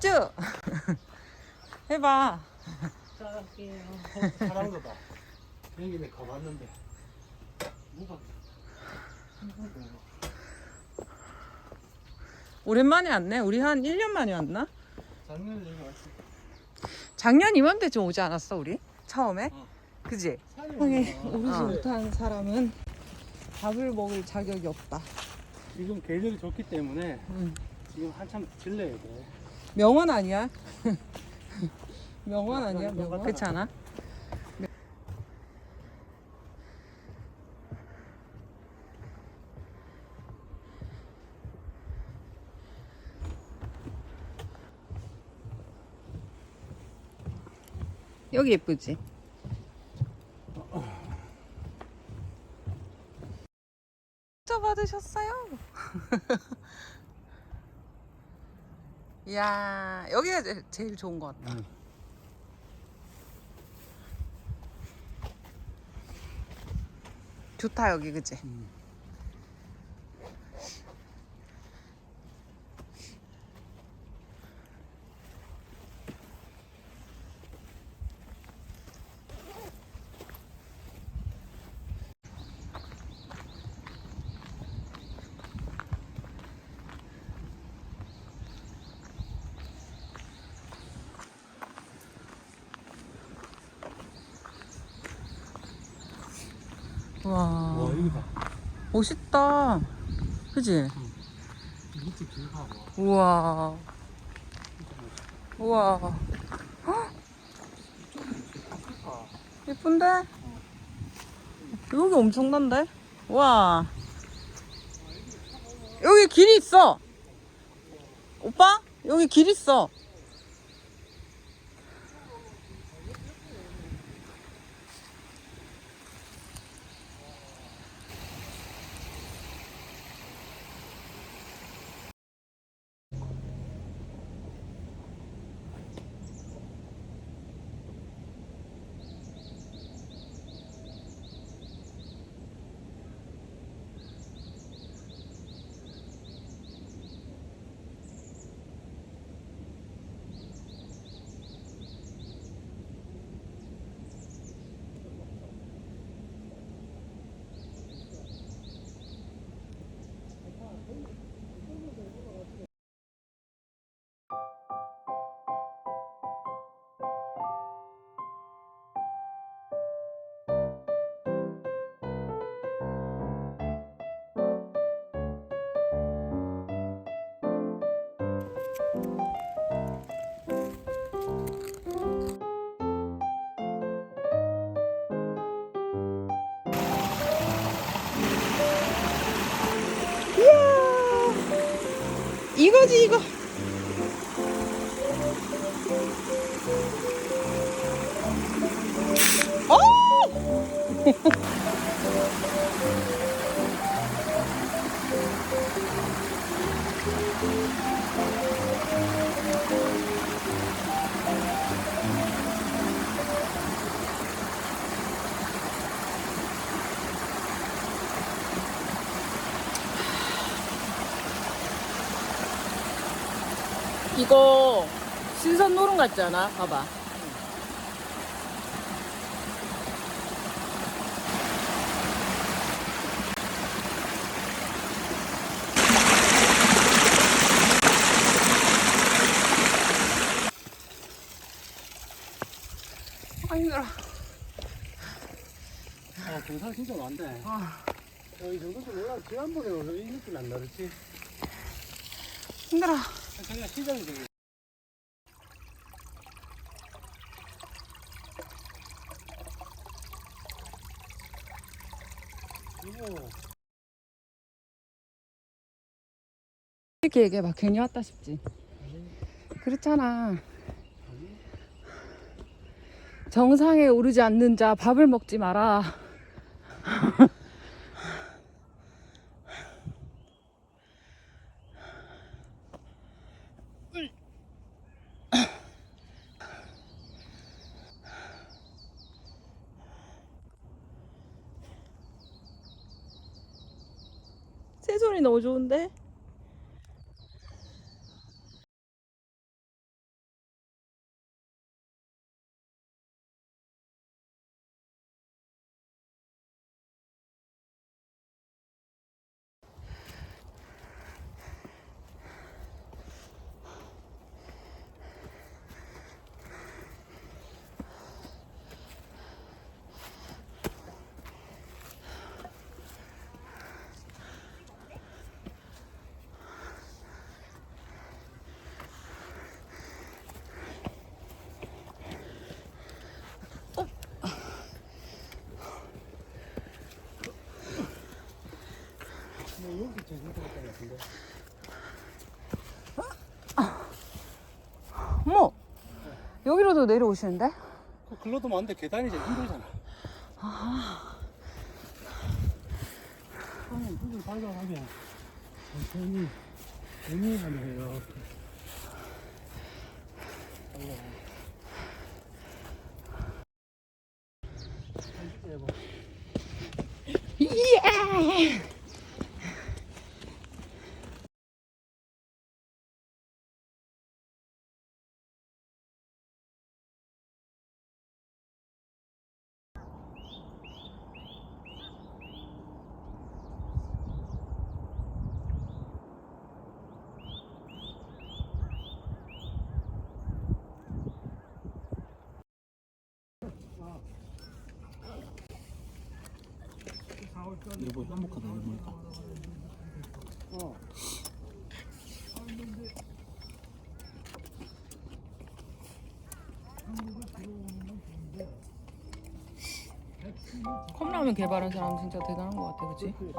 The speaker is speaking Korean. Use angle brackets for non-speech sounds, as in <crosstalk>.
쭉 <laughs> 해봐. 잘한 거다. 여기 내 가봤는데. 뭐가? 오랜만에 왔네. 우리 한 1년 만에 왔나? 작년에 여기 때. 작년 이맘때쯤 오지 않았어 우리? 처음에? 어. 그지? 많아. 오르지 어. 못한 사람은 밥을 먹을 자격이 없다. 지금 계절이 좋기 때문에 음. 지금 한참 질러야 돼. 명언 아니야? <laughs> 명언 아니야? 명언. 그렇지 않아? 여기 예쁘지? 진짜 받으셨어요? <laughs> 이야 여기가 제- 제일 좋은 것 같다. 응. 좋다 여기 그지? 음. 와와 여기 봐. 멋있다. 그지? 밑에 길 봐. 와. 우와. 우와 좋다. 예쁜데? 여기 엄청난데? 와 여기 길이 있어. 오빠 여기 길 있어. 이거지 이거 어! <laughs> 이거 신선 노름 같지 않아? 봐봐. 아 힘들어. 아 경상 진짜 많네. 아 야, 이 정도 좀 올라 지난번에 이 느낌 안 나랬지? 힘들어. 이렇게 얘기해 봐. 괜히 왔다 싶지. 그렇잖아. 정상에 오르지 않는 자 밥을 먹지 마라. <laughs> 새소리 너무 좋은데? 여기 제일 좋을 것 같은데. 어머! 여기로도 내려오시는데? 그 글로도 많은데 계단이 제일 힘들잖아. 아니, 그걸 발견하면 천천히 의미하면 이렇게. 올라가. 한번 해봐. 예! 이거 행복하다 이거 보니까. 어. 컵라면 개발한 사람 진짜 대단한 것 같아, 그치? 그,